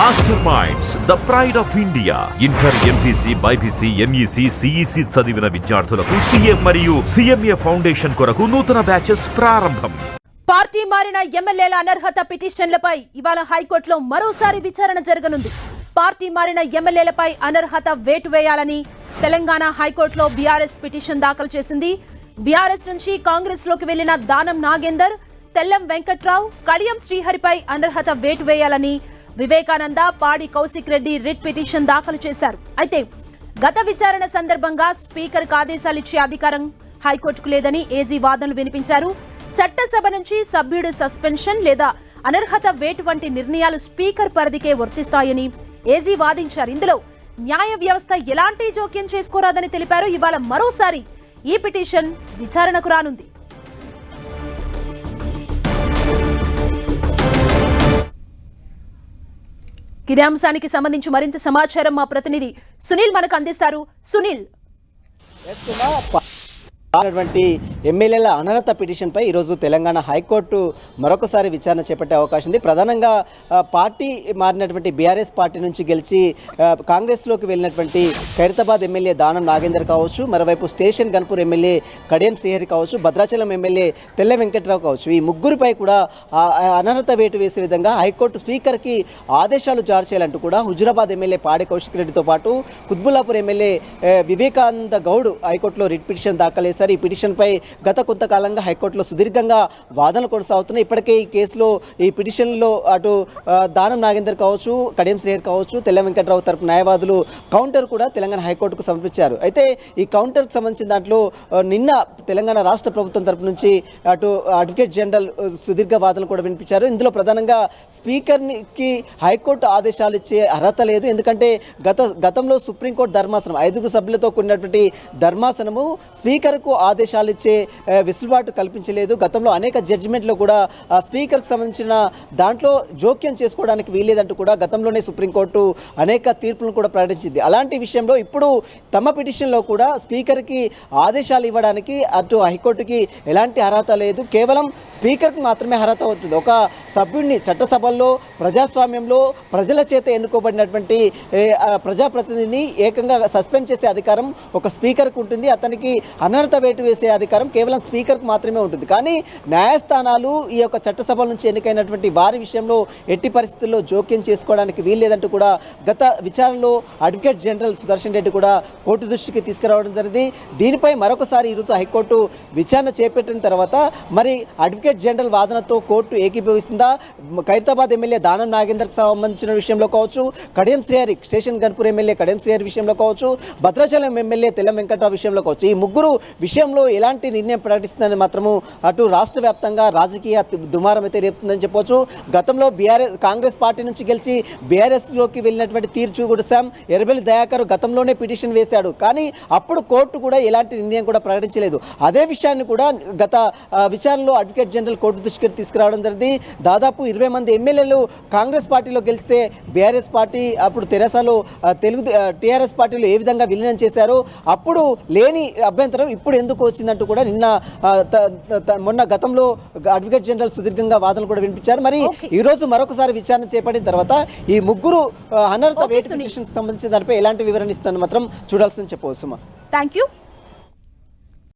Master minds the pride of India inter MPC BiPC MEC CEC చదివిన విద్యార్థులకు CM మరియు CMA foundation కొరకు నూతన బ్యాచెస్ ప్రారంభం. పార్టీ మారిన ఎమ్మెల్యేల అనర్హత పిటిషన్లపై ఇవాళ హైకోర్టులో మరోసారి విచారణ జరగనుంది. పార్టీ మారిన ఎమ్మెల్యేలపై అనర్హత వేటు వేయాలని తెలంగాణ హైకోర్టులో బీఆర్ఎస్ పిటిషన్ దాఖలు చేసింది. బీఆర్ఎస్ నుంచి కాంగ్రెస్లోకి వెళ్ళిన దానం నాగేందర్ తెల్లం వెంకట్రావు కడియం శ్రీహరిపై అనర్హత వేటు వేయాలని వివేకానంద పాడి కౌశిక్ రెడ్డి రిట్ పిటిషన్ దాఖలు చేశారు. అయితే గత విచారణ సందర్భంగా స్పీకర్కు ఆదేశాలు ఇచ్చే అధికారం హైకోర్టుకు లేదని ఏజీ వాదనలు వినిపించారు. చట్టసభ నుంచి సభ్యుడు సస్పెన్షన్ లేదా అనర్హత వేటు వంటి నిర్ణయాలు స్పీకర్ పరిధికే వర్తిస్తాయని ఏజీ వాదించారు. ఇందులో న్యాయ వ్యవస్థ ఎలాంటి జోక్యం చేసుకోరాదని తెలిపారు. ఇవాళ మరోసారి ఈ పిటిషన్ విచారణకు రానుంది. ఇదే అంశానికి సంబంధించి మరింత సమాచారం మా ప్రతినిధి సునీల్ మనకు అందిస్తారు. సునీల్. అటువంటి ఎమ్మెల్యేల అనర్హత పిటిషన్పై ఈరోజు తెలంగాణ హైకోర్టు మరొకసారి విచారణ చేపట్టే అవకాశం ఉంది. ప్రధానంగా పార్టీ మారినటువంటి బీఆర్ఎస్ పార్టీ నుంచి గెలిచి కాంగ్రెస్లోకి వెళ్ళినటువంటి ఖైరతాబాద్ ఎమ్మెల్యే దానం నాగేందర్ కావచ్చు మరోవైపు స్టేషన్ గన్పూర్ ఎమ్మెల్యే కడియం శ్రీహరి కావచ్చు భద్రాచలం ఎమ్మెల్యే తెల్ల వెంకట్రావు కావచ్చు. ఈ ముగ్గురిపై కూడా అనర్హత వేటు వేసే విధంగా హైకోర్టు స్పీకర్కి ఆదేశాలు జారీ చేయాలంటూ కూడా హుజురాబాద్ ఎమ్మెల్యే పాడి కౌశిక్ రెడ్డితో పాటు కుత్బుల్లాపూర్ ఎమ్మెల్యే వివేకానంద గౌడ్ హైకోర్టులో రిట్ పిటిషన్ దాఖలేసి చేశారు ఈ పిటిషన్పై గత కొంతకాలంగా హైకోర్టులో సుదీర్ఘంగా వాదనలు కొనసాగుతున్నాయి. ఇప్పటికే ఈ కేసులో ఈ పిటిషన్లో అటు దానం నాగేందర్ కావచ్చు కడియం శ్రేయర్ కావచ్చు తెల్ల వెంకటరావు తరపు న్యాయవాదులు కౌంటర్ కూడా తెలంగాణ హైకోర్టుకు సమర్పించారు. అయితే ఈ కౌంటర్కి సంబంధించిన దాంట్లో నిన్న తెలంగాణ రాష్ట్ర ప్రభుత్వం తరపు నుంచి అటు అడ్వకేట్ జనరల్ సుదీర్ఘ వాదనలు కూడా వినిపించారు. ఇందులో ప్రధానంగా స్పీకర్కి హైకోర్టు ఆదేశాలు ఇచ్చే అర్హత లేదు. ఎందుకంటే గత గతంలో సుప్రీంకోర్టు ధర్మాసనం ఐదుగురు సభ్యులతో కూడినటువంటి ధర్మాసనము స్పీకర్కు ఆదేశాలు ఇచ్చే వెసులుబాటు కల్పించలేదు. గతంలో అనేక జడ్జిమెంట్లో కూడా స్పీకర్కి సంబంధించిన దాంట్లో జోక్యం చేసుకోవడానికి వీల్లేదంటూ కూడా గతంలోనే సుప్రీంకోర్టు అనేక తీర్పులను కూడా ప్రకటించింది. అలాంటి విషయంలో ఇప్పుడు తమ పిటిషన్లో కూడా స్పీకర్కి ఆదేశాలు ఇవ్వడానికి అటు హైకోర్టుకి ఎలాంటి అర్హత లేదు. కేవలం స్పీకర్కి మాత్రమే అర్హత అవుతుంది ఒక సభ్యుడిని చట్టసభల్లో ప్రజాస్వామ్యంలో ప్రజల చేత ఎన్నుకోబడినటువంటి ప్రజాప్రతినిధిని ఏకంగా సస్పెండ్ చేసే అధికారం ఒక స్పీకర్కు ఉంటుంది. అతనికి అనర్హత వేటు వేసే అధికారం కేవలం స్పీకర్కు మాత్రమే ఉంటుంది. కానీ న్యాయస్థానాలు ఈ యొక్క చట్టసభల నుంచి ఎన్నికైనటువంటి వారి విషయంలో ఎట్టి పరిస్థితుల్లో జోక్యం చేసుకోవడానికి వీల్లేదంటూ కూడా గత విచారణలో అడ్వకేట్ జనరల్ సుదర్శన్ రెడ్డి కూడా కోర్టు దృష్టికి తీసుకురావడం జరిగింది. దీనిపై మరొకసారి ఈరోజు హైకోర్టు విచారణ చేపట్టిన తర్వాత మరి అడ్వకేట్ జనరల్ వాదనతో కోర్టు ఏకీభవిస్తుంది ఖైరతాబాద్ ఎమ్మెల్యే దానం నాగేందర్కి సంబంధించిన విషయంలో కావచ్చు కడియం శ్రీహరి స్టేషన్ గన్పూర్ ఎమ్మెల్యే కడియం శ్రీహరి విషయంలో కావచ్చు భద్రాచలం ఎమ్మెల్యే తెల్ల వెంకట్రావు విషయంలో కావచ్చు. ఈ ముగ్గురు విషయంలో ఎలాంటి నిర్ణయం ప్రకటిస్తుందని మాత్రము అటు రాష్ట్ర వ్యాప్తంగా రాజకీయ దుమారం అయితే రేపుతుందని చెప్పవచ్చు గతంలో బీఆర్ఎస్ కాంగ్రెస్ పార్టీ నుంచి గెలిచి బీఆర్ఎస్లోకి వెళ్ళినటువంటి తీర్చు చూగుడుసాం ఎర్రబెల్లి దయాకర్ గతంలోనే పిటిషన్ వేశాడు. కానీ అప్పుడు కోర్టు కూడా ఎలాంటి నిర్ణయం కూడా ప్రకటించలేదు. అదే విషయాన్ని కూడా గత విచారణలో అడ్వకేట్ జనరల్ కోర్టు దృష్టికి తీసుకురావడం జరిగింది. దాదాపు ఇరవై మంది ఎమ్మెల్యేలు కాంగ్రెస్ పార్టీలో గెలిస్తే బీఆర్ఎస్ పార్టీ అప్పుడు తెరసాలో తెలుగు టీఆర్ఎస్ పార్టీలో ఏ విధంగా విలీనం చేశారో అప్పుడు లేని అభ్యంతరం ఇప్పుడు ఎందుకు వచ్చిందంటూ కూడా నిన్న మొన్న గతంలో అడ్వకేట్ జనరల్ సుదీర్ఘంగా వాదనలు కూడా వినిపించారు మరి. ఈ రోజు మరొకసారి విచారణ చేపట్టిన తర్వాత ఈ ముగ్గురు అనర్హత Okay, వేటు సునీల్. పిటిషన్కి సంబంధించిన దానిపై ఎలాంటి వివరణ ఇస్తుందని మాత్రం చూడాల్సింది చెప్పవచ్చు థ్యాంక్ యూ